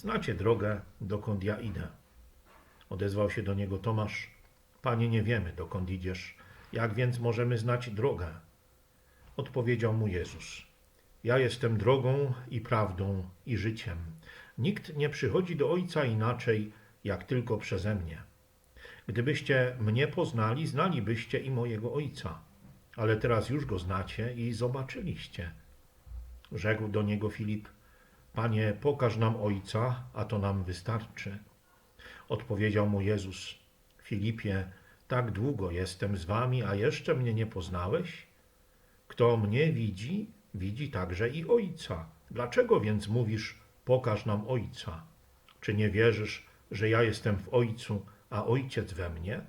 Znacie drogę, dokąd ja idę. Odezwał się do niego Tomasz: Panie, nie wiemy, dokąd idziesz. Jak więc możemy znać drogę? Odpowiedział mu Jezus: Ja jestem drogą i prawdą i życiem. Nikt nie przychodzi do Ojca inaczej, jak tylko przeze mnie. Gdybyście mnie poznali, znalibyście i mojego Ojca. Ale teraz już go znacie i zobaczyliście. Rzekł do niego Filip: Panie, pokaż nam Ojca, a to nam wystarczy. Odpowiedział mu Jezus: Filipie, tak długo jestem z wami, a jeszcze mnie nie poznałeś? Kto mnie widzi, widzi także i Ojca. Dlaczego więc mówisz: Pokaż nam Ojca? Czy nie wierzysz, że ja jestem w Ojcu, a Ojciec we mnie?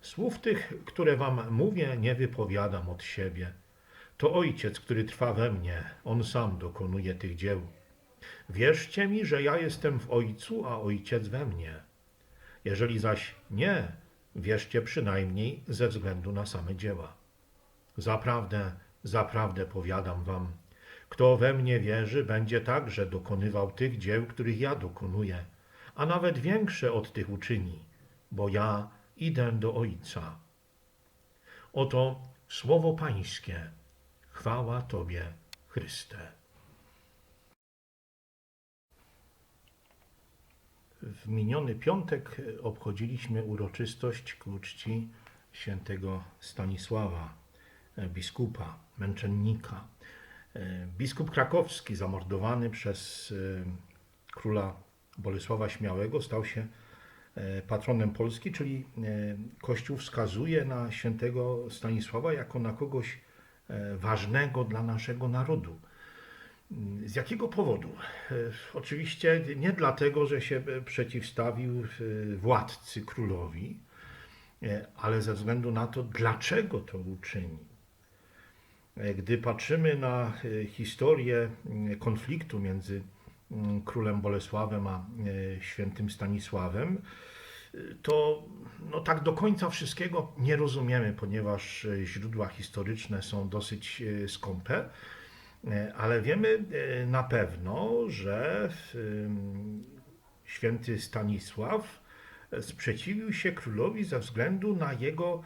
Słów tych, które wam mówię, nie wypowiadam od siebie. To Ojciec, który trwa we mnie, On sam dokonuje tych dzieł. Wierzcie mi, że ja jestem w Ojcu, a Ojciec we mnie. Jeżeli zaś nie, wierzcie przynajmniej ze względu na same dzieła. Zaprawdę, zaprawdę powiadam wam, kto we mnie wierzy, będzie także dokonywał tych dzieł, których ja dokonuję, a nawet większe od tych uczyni, bo ja idę do Ojca. Oto słowo Pańskie. Chwała Tobie, Chryste. W miniony piątek obchodziliśmy uroczystość ku czci świętego Stanisława, e, biskupa, męczennika. E, Biskup krakowski, zamordowany przez e, króla Bolesława Śmiałego, stał się patronem Polski, czyli Kościół wskazuje na świętego Stanisława jako na kogoś ważnego dla naszego narodu. Z jakiego powodu? E, Oczywiście nie dlatego, że się e, przeciwstawił e, władcy królowi, ale ze względu na to, dlaczego to uczynił. Gdy patrzymy na historię m, konfliktu między m, królem Bolesławem a świętym Stanisławem, to no, tak do końca wszystkiego nie rozumiemy, ponieważ źródła historyczne są dosyć skąpe. E, Ale wiemy e, na pewno, że święty Stanisław e, sprzeciwił się królowi ze względu na jego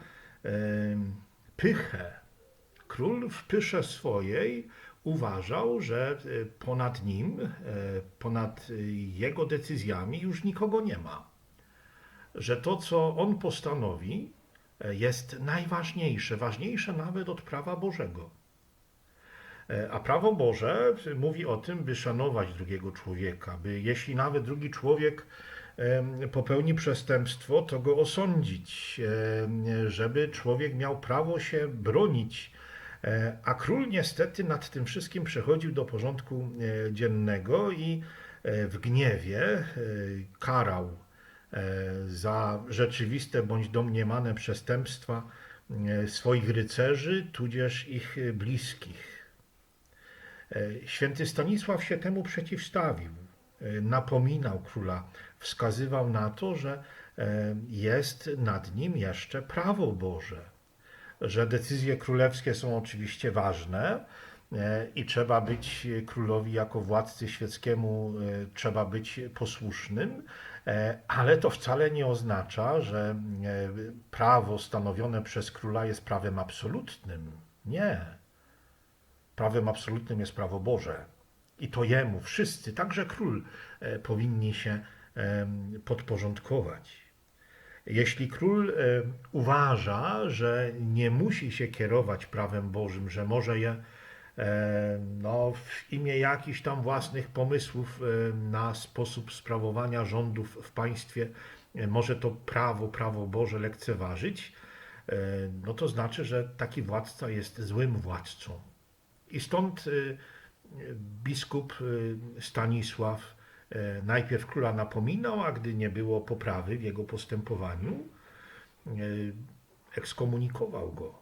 pychę. Król w pysze swojej uważał, że ponad nim, ponad jego decyzjami już nikogo nie ma. Że to, co on postanowi, jest najważniejsze, ważniejsze nawet od prawa Bożego. E, A prawo Boże mówi o tym, by szanować drugiego człowieka, by jeśli nawet drugi człowiek popełni przestępstwo, to go osądzić, żeby człowiek miał prawo się bronić. E, A król niestety nad tym wszystkim przechodził do porządku e, dziennego i w gniewie karał za rzeczywiste bądź domniemane przestępstwa swoich rycerzy, tudzież ich bliskich. E, Święty Stanisław się temu przeciwstawił. E, Napominał króla, wskazywał na to, że e, jest nad nim jeszcze prawo Boże, że decyzje królewskie są oczywiście ważne i trzeba być królowi jako władcy świeckiemu, trzeba być posłusznym, ale to wcale nie oznacza, że prawo stanowione przez króla jest prawem absolutnym. Nie. Prawem absolutnym jest prawo Boże. I to jemu wszyscy, także król, e, powinni się em, podporządkować. Jeśli król e, uważa, że nie musi się kierować prawem Bożym, że może je e, no, w imię jakichś tam własnych pomysłów e, na sposób sprawowania rządów w państwie, e, może to prawo, prawo Boże lekceważyć, e, no to znaczy, że taki władca jest złym władcą. I stąd y, biskup y, Stanisław najpierw króla napominał, a gdy nie było poprawy w jego postępowaniu, ekskomunikował go.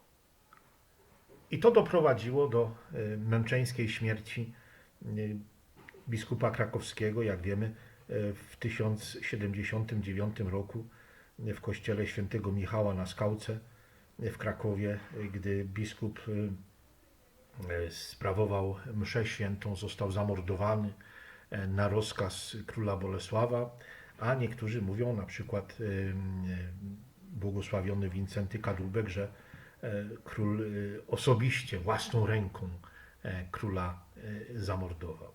I to doprowadziło do męczeńskiej śmierci biskupa krakowskiego, jak wiemy, w 1079 roku w kościele świętego Michała na Skałce w Krakowie, gdy biskup sprawował mszę świętą, został zamordowany e, na rozkaz króla Bolesława, a niektórzy mówią, na przykład e, e, błogosławiony Wincenty Kadłubek, że e, król e, osobiście, własną ręką e, króla e, zamordował.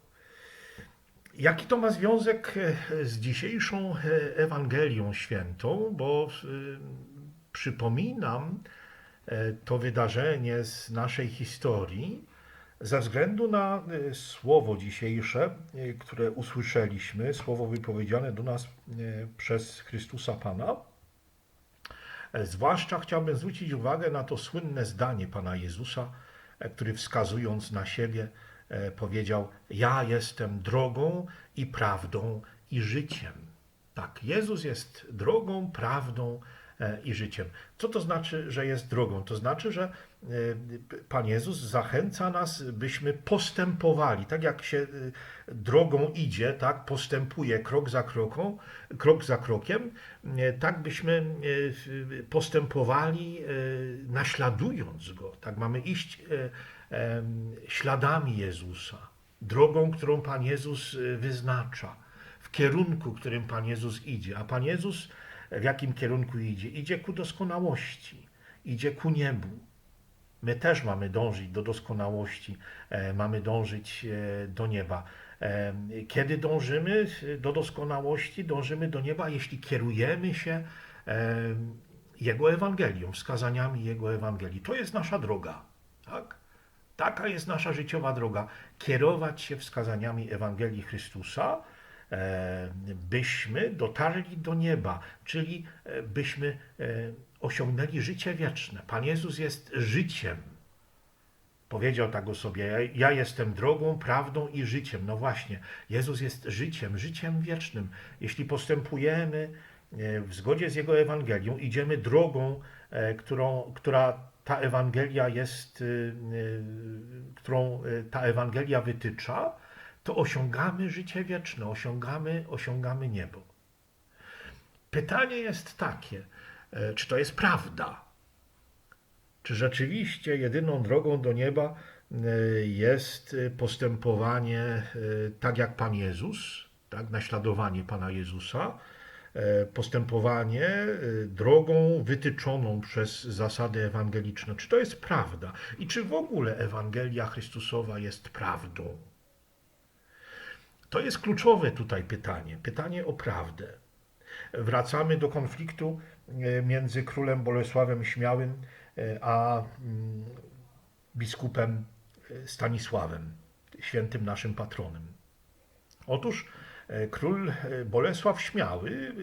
Jaki to ma związek e, z dzisiejszą e, Ewangelią Świętą? Bo e, przypominam e, to wydarzenie z naszej historii ze względu na e, słowo dzisiejsze, e, które usłyszeliśmy, słowo wypowiedziane do nas e, przez Chrystusa Pana. E, Zwłaszcza chciałbym zwrócić uwagę na to słynne zdanie Pana Jezusa, e, który wskazując na siebie e, powiedział: Ja jestem drogą i prawdą i życiem. Tak, Jezus jest drogą, prawdą e, i życiem. Co to znaczy, że jest drogą? To znaczy, że e, Pan Jezus zachęca nas, byśmy postępowali. Tak jak się e, drogą idzie, tak, postępuje krok za kroką, krok za krokiem, e, tak byśmy e, postępowali e, naśladując Go. Tak mamy iść e, śladami Jezusa, drogą, którą Pan Jezus e, wyznacza, w kierunku, którym Pan Jezus idzie. A Pan Jezus w jakim kierunku idzie? Idzie ku doskonałości, idzie ku niebu. My też mamy dążyć do doskonałości, e, mamy dążyć e, do nieba. E, Kiedy dążymy do doskonałości, dążymy do nieba, jeśli kierujemy się Jego Ewangelią, wskazaniami Jego Ewangelii. To jest nasza droga. Tak? Taka jest nasza życiowa droga. Kierować się wskazaniami Ewangelii Chrystusa, byśmy dotarli do nieba, czyli e, byśmy e, osiągnęli życie wieczne. Pan Jezus jest życiem. Powiedział tak o sobie: ja, jestem drogą, prawdą i życiem. No właśnie, Jezus jest życiem, życiem wiecznym. Jeśli postępujemy e, w zgodzie z Jego Ewangelią, idziemy drogą, e, którą, która ta Ewangelia jest, e, e, którą e, ta Ewangelia wytycza, to osiągamy życie wieczne, osiągamy, osiągamy niebo. Pytanie jest takie, e, czy to jest prawda? Czy rzeczywiście jedyną drogą do nieba e, jest e, postępowanie tak jak Pan Jezus, tak, naśladowanie Pana Jezusa, postępowanie drogą wytyczoną przez zasady ewangeliczne? Czy to jest prawda? I czy w ogóle Ewangelia Chrystusowa jest prawdą? To jest kluczowe tutaj pytanie, pytanie o prawdę. Wracamy do konfliktu e, między królem Bolesławem Śmiałym e, a mm, biskupem e, Stanisławem, świętym naszym patronem. Otóż król Bolesław Śmiały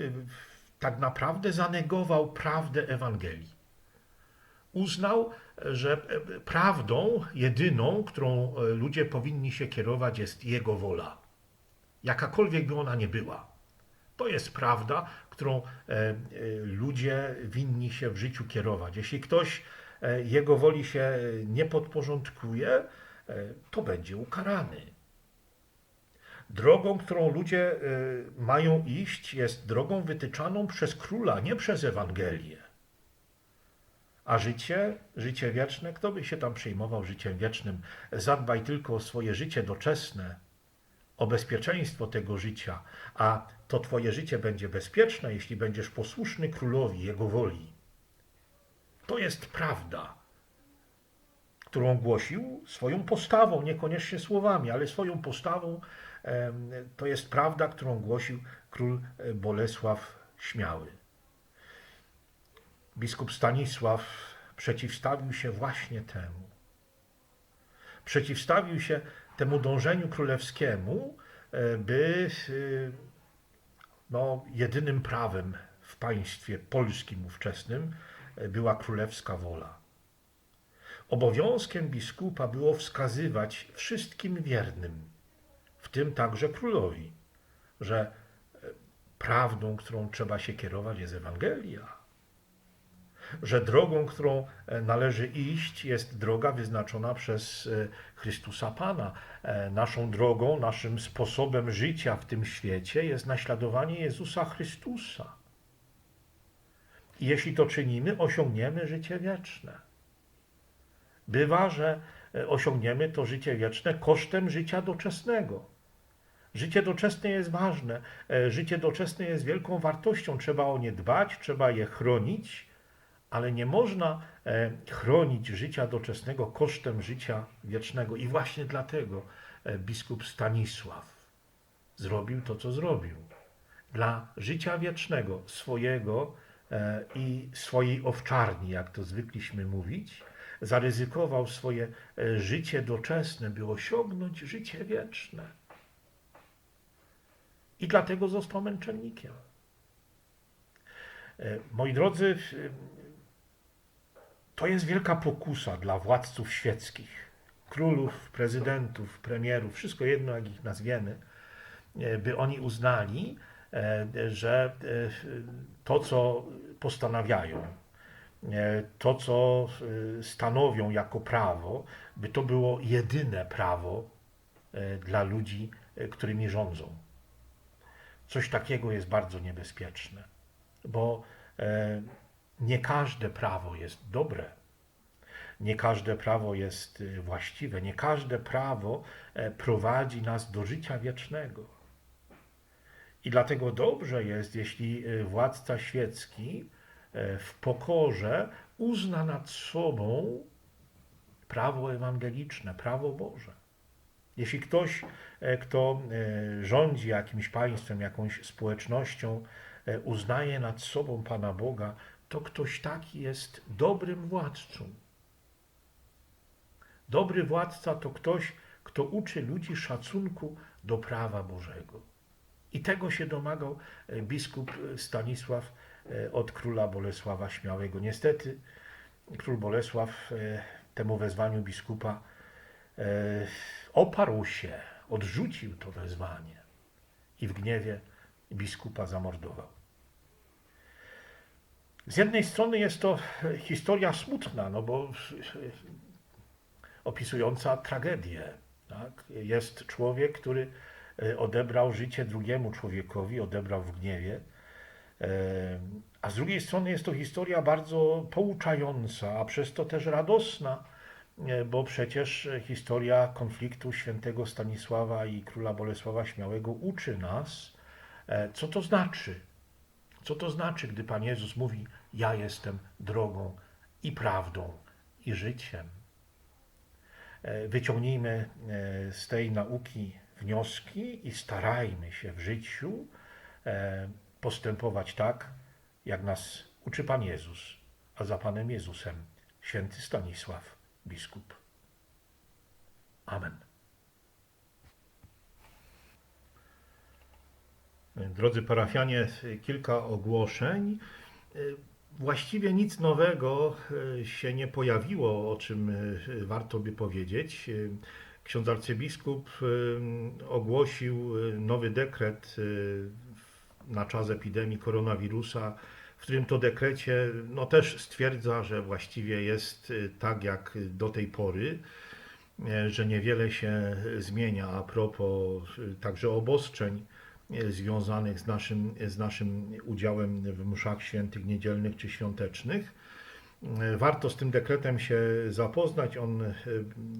tak naprawdę zanegował prawdę Ewangelii. Uznał, że prawdą jedyną, którą ludzie powinni się kierować, jest Jego wola jakakolwiek by ona nie była. To jest prawda, którą e, e, ludzie winni się w życiu kierować. Jeśli ktoś e, jego woli się nie podporządkuje, to będzie ukarany. Drogą, którą ludzie mają iść, jest drogą wytyczaną przez króla, nie przez Ewangelię. A życie, życie wieczne, kto by się tam przejmował życiem wiecznym? Zadbaj tylko o swoje życie doczesne, o bezpieczeństwo tego życia, a to Twoje życie będzie bezpieczne, jeśli będziesz posłuszny królowi, jego woli. To jest prawda, którą głosił swoją postawą, niekoniecznie słowami, ale swoją postawą. To jest prawda, którą głosił król e, Bolesław Śmiały. Biskup Stanisław przeciwstawił się właśnie temu. Przeciwstawił się temu dążeniu królewskiemu, e, by e, no, jedynym prawem w państwie polskim ówczesnym e, była królewska wola. Obowiązkiem biskupa było wskazywać wszystkim wiernym, w tym także królowi, że prawdą, którą trzeba się kierować, jest Ewangelia. Że drogą, którą e, należy iść, jest droga wyznaczona przez e, Chrystusa Pana. E, Naszą drogą, naszym sposobem życia w tym świecie jest naśladowanie Jezusa Chrystusa. I jeśli to czynimy, osiągniemy życie wieczne. Bywa, że osiągniemy to życie wieczne kosztem życia doczesnego. Życie doczesne jest ważne. Życie doczesne jest wielką wartością. Trzeba o nie dbać, trzeba je chronić, ale nie można e, chronić życia doczesnego kosztem życia wiecznego. I właśnie dlatego e, biskup Stanisław zrobił to, co zrobił. Dla życia wiecznego swojego e, i swojej owczarni, jak to zwykliśmy mówić, zaryzykował swoje życie doczesne, by osiągnąć życie wieczne. I dlatego został męczennikiem. Moi drodzy, to jest wielka pokusa dla władców świeckich, królów, prezydentów, premierów, wszystko jedno, jak ich nazwiemy, e, by oni uznali, e, że e, to, co postanawiają, to, co stanowią jako prawo, by to było jedyne prawo dla ludzi, którymi rządzą. Coś takiego jest bardzo niebezpieczne, bo nie każde prawo jest dobre. Nie każde prawo jest y, właściwe, nie każde prawo e, prowadzi nas do życia wiecznego. I dlatego dobrze jest, jeśli y, władca świecki e, w pokorze uzna nad sobą prawo ewangeliczne, prawo Boże. Jeśli ktoś, e, kto rządzi jakimś państwem, jakąś społecznością, uznaje nad sobą Pana Boga, to ktoś taki jest dobrym władcą. Dobry władca to ktoś, kto uczy ludzi szacunku do prawa Bożego. I tego się domagał e, biskup Stanisław e, od króla Bolesława Śmiałego. Niestety król Bolesław e, temu wezwaniu biskupa oparł się, odrzucił to wezwanie i w gniewie biskupa zamordował. Z jednej strony jest to historia smutna, no bo opisująca tragedię. Tak? Jest człowiek, który e, odebrał życie drugiemu człowiekowi, odebrał w gniewie. E, A z drugiej strony jest to historia bardzo pouczająca, a przez to też radosna, e, bo przecież historia konfliktu świętego Stanisława i króla Bolesława Śmiałego uczy nas, co to znaczy. Co to znaczy, gdy Pan Jezus mówi: Ja jestem drogą i prawdą i życiem. E, Wyciągnijmy e, z tej nauki wnioski i starajmy się w życiu e, postępować tak, jak nas uczy Pan Jezus, a za Panem Jezusem święty Stanisław, biskup. Amen. Drodzy parafianie, kilka ogłoszeń. Właściwie nic nowego e, się nie pojawiło, o czym e, warto by powiedzieć. E, Ksiądz arcybiskup ogłosił nowy dekret na czas epidemii koronawirusa, w którym to dekrecie no, też stwierdza, że właściwie jest tak jak do tej pory, że niewiele się zmienia a propos także obostrzeń związanych z naszym, z naszym udziałem w mszach świętych niedzielnych czy świątecznych. Warto z tym dekretem się zapoznać. On e,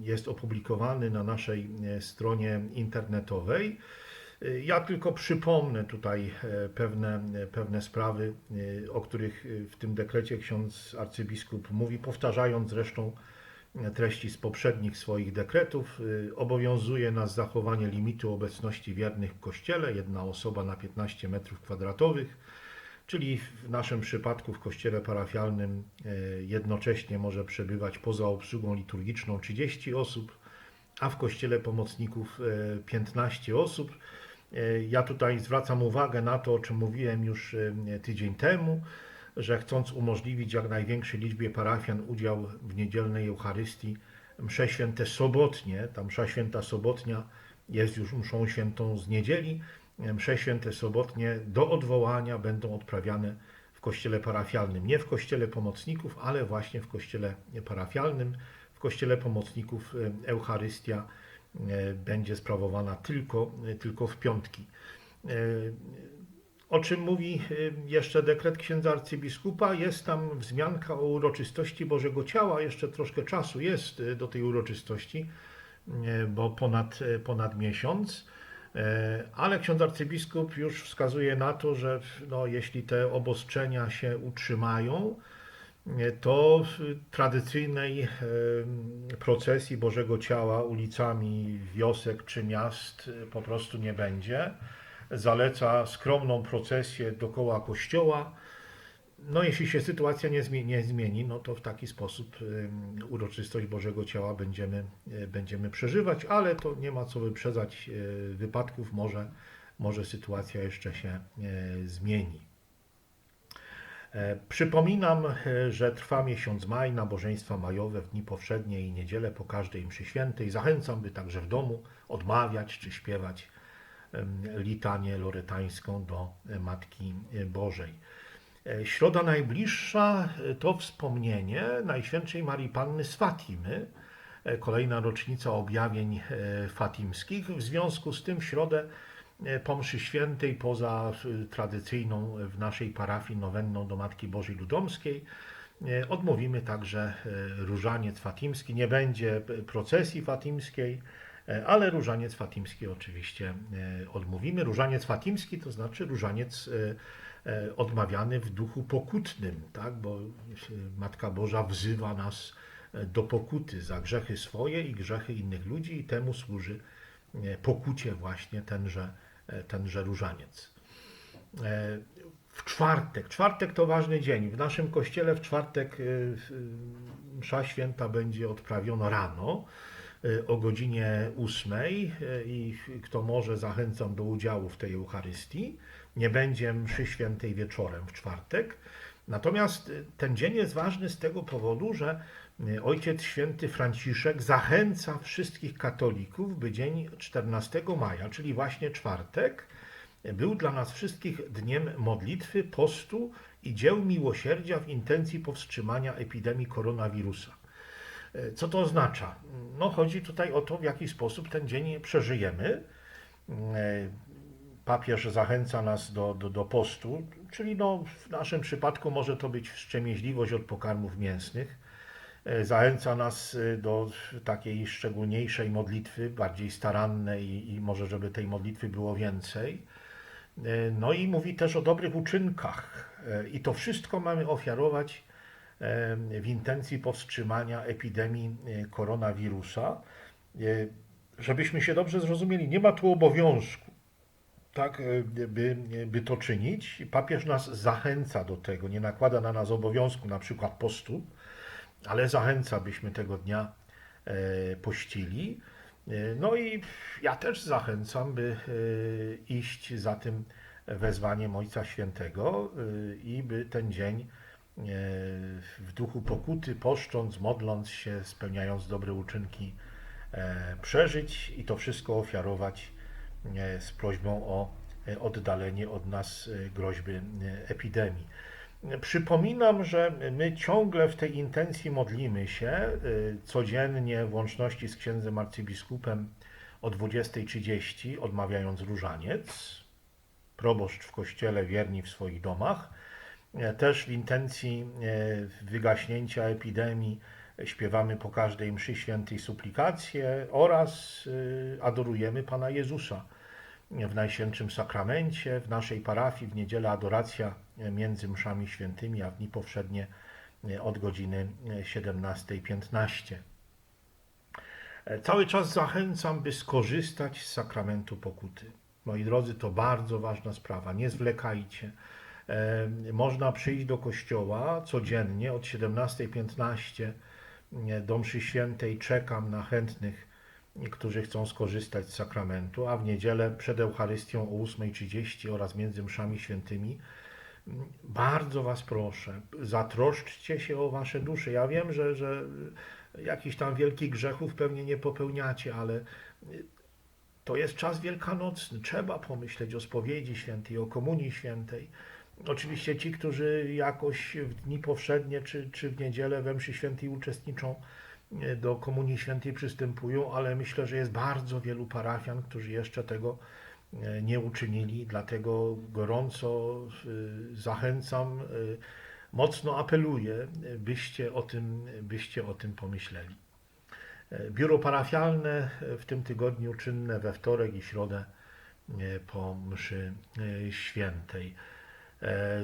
jest opublikowany na naszej e, stronie internetowej. E, Ja tylko przypomnę tutaj pewne, pewne sprawy, o których w tym dekrecie ksiądz arcybiskup mówi, powtarzając zresztą treści z poprzednich swoich dekretów. E, Obowiązuje nas zachowanie limitu obecności wiernych w kościele, jedna osoba na 15 metrów kwadratowych, czyli w naszym przypadku w kościele parafialnym e, jednocześnie może przebywać poza obsługą liturgiczną 30 osób, a w kościele pomocników e, 15 osób. E, Ja tutaj zwracam uwagę na to, o czym mówiłem już tydzień temu, że chcąc umożliwić jak największej liczbie parafian udział w niedzielnej Eucharystii, msze święte sobotnie, ta msza święta sobotnia jest już mszą świętą z niedzieli, msze święte sobotnie do odwołania będą odprawiane w kościele parafialnym. Nie w kościele pomocników, ale właśnie w kościele parafialnym. W kościele pomocników e, Eucharystia e, będzie sprawowana tylko, tylko w piątki. O czym mówi e, jeszcze dekret księdza arcybiskupa? Jest tam wzmianka o uroczystości Bożego Ciała. Jeszcze troszkę czasu jest e, do tej uroczystości, e, bo ponad, ponad miesiąc. Ale ksiądz arcybiskup już wskazuje na to, że no, jeśli te obostrzenia się utrzymają, to tradycyjnej procesji Bożego Ciała ulicami wiosek czy miast po prostu nie będzie. Zaleca skromną procesję dookoła kościoła. No, jeśli się sytuacja nie zmieni, nie zmieni, no to w taki sposób uroczystość Bożego Ciała będziemy, e, będziemy przeżywać, ale to nie ma co wyprzedzać e, wypadków, może, może sytuacja jeszcze się e, zmieni. E, Przypominam, e, że trwa miesiąc maj, nabożeństwa majowe w dni powszednie i niedzielę po każdej mszy świętej. Zachęcam, by także w domu odmawiać czy śpiewać litanię loretańską do Matki Bożej. E, Środa najbliższa e, to wspomnienie Najświętszej Marii Panny z Fatimy, e, kolejna rocznica objawień fatimskich. W związku z tym w środę po mszy świętej, poza tradycyjną w naszej parafii nowenną do Matki Bożej Ludomskiej, odmówimy także różaniec fatimski. Nie będzie procesji fatimskiej, ale różaniec fatimski oczywiście e, odmówimy. Różaniec fatimski to znaczy różaniec e, e, odmawiany w duchu pokutnym, tak? bo e, Matka Boża wzywa nas e, do pokuty za grzechy swoje i grzechy innych ludzi i temu służy e, pokucie właśnie tenże, e, tenże różaniec. E, W czwartek, czwartek to ważny dzień. W naszym kościele w czwartek e, msza święta będzie odprawiona rano e, o godzinie 8 e, i kto może zachęcam do udziału w tej Eucharystii. Nie będzie mszy świętej wieczorem w czwartek. Natomiast e, ten dzień jest ważny z tego powodu, że Ojciec Święty Franciszek zachęca wszystkich katolików, by dzień 14 maja, czyli właśnie czwartek, był dla nas wszystkich dniem modlitwy, postu i dzieł miłosierdzia w intencji powstrzymania epidemii koronawirusa. E, Co to oznacza? No, chodzi tutaj o to, w jaki sposób ten dzień przeżyjemy. E, Papież zachęca nas do, do, do postu, czyli no, w naszym przypadku może to być wstrzemięźliwość od pokarmów mięsnych. E, Zachęca nas do takiej szczególniejszej modlitwy, bardziej starannej i, i może, żeby tej modlitwy było więcej. No i mówi też o dobrych uczynkach. I to wszystko mamy ofiarować w intencji powstrzymania epidemii e, koronawirusa. E, Żebyśmy się dobrze zrozumieli, nie ma tu obowiązku, tak, e, by, by to czynić. Papież nas zachęca do tego, nie nakłada na nas obowiązku, na przykład postu, ale zachęca, byśmy tego dnia pościli. No i ja też zachęcam, by iść za tym wezwaniem Ojca Świętego i by ten dzień w duchu pokuty, poszcząc, modląc się, spełniając dobre uczynki, e, przeżyć i to wszystko ofiarować e, z prośbą o e, oddalenie od nas e, groźby e, epidemii. Przypominam, że my ciągle w tej intencji modlimy się codziennie w łączności z księdzem arcybiskupem o 20.30, odmawiając różaniec. Proboszcz w kościele, wierni w swoich domach. E, Też w intencji e, wygaśnięcia epidemii śpiewamy po każdej mszy świętej suplikację oraz y, adorujemy Pana Jezusa w Najświętszym Sakramencie, w naszej parafii w niedzielę adoracja między mszami świętymi, a w dni powszednie od godziny 17.15. Cały czas zachęcam, by skorzystać z sakramentu pokuty. Moi drodzy, to bardzo ważna sprawa. Nie zwlekajcie. Można przyjść do kościoła codziennie od 17.15 do mszy świętej. Czekam na chętnych którzy chcą skorzystać z sakramentu, a w niedzielę przed Eucharystią o 8.30 oraz między mszami świętymi. Bardzo Was proszę, zatroszczcie się o Wasze dusze. Ja wiem, że, że jakichś tam wielkich grzechów pewnie nie popełniacie, ale To jest czas wielkanocny, trzeba pomyśleć o spowiedzi świętej, o komunii świętej. Oczywiście ci, którzy jakoś w dni powszednie czy, czy w niedzielę we mszy świętej uczestniczą, e, do komunii świętej przystępują, ale myślę, że jest bardzo wielu parafian, którzy jeszcze tego e, nie uczynili, dlatego gorąco e, zachęcam, mocno apeluję, byście o tym, byście o tym pomyśleli. Biuro parafialne w tym tygodniu czynne we wtorek i środę po mszy świętej. E,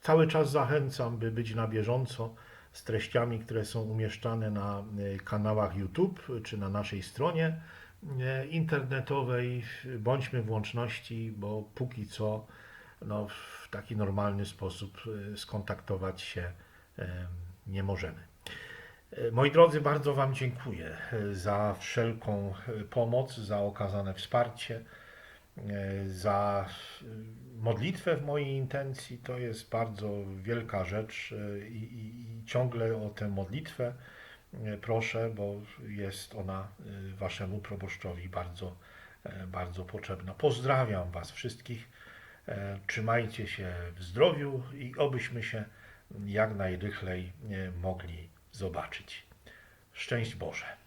Cały czas zachęcam, by być na bieżąco z treściami, które są umieszczane na e, kanałach YouTube czy na naszej stronie e, internetowej. Bądźmy w łączności, bo póki co no, w taki normalny sposób skontaktować się nie możemy. Moi drodzy, bardzo Wam dziękuję za wszelką pomoc, za okazane wsparcie, za e, modlitwę w mojej intencji. To jest bardzo wielka rzecz e, i, i, i ciągle o tę modlitwę e, proszę, bo jest ona e, Waszemu proboszczowi bardzo, e, bardzo potrzebna. Pozdrawiam Was wszystkich. E, Trzymajcie się w zdrowiu i obyśmy się jak najrychlej e, mogli zobaczyć. Szczęść Boże.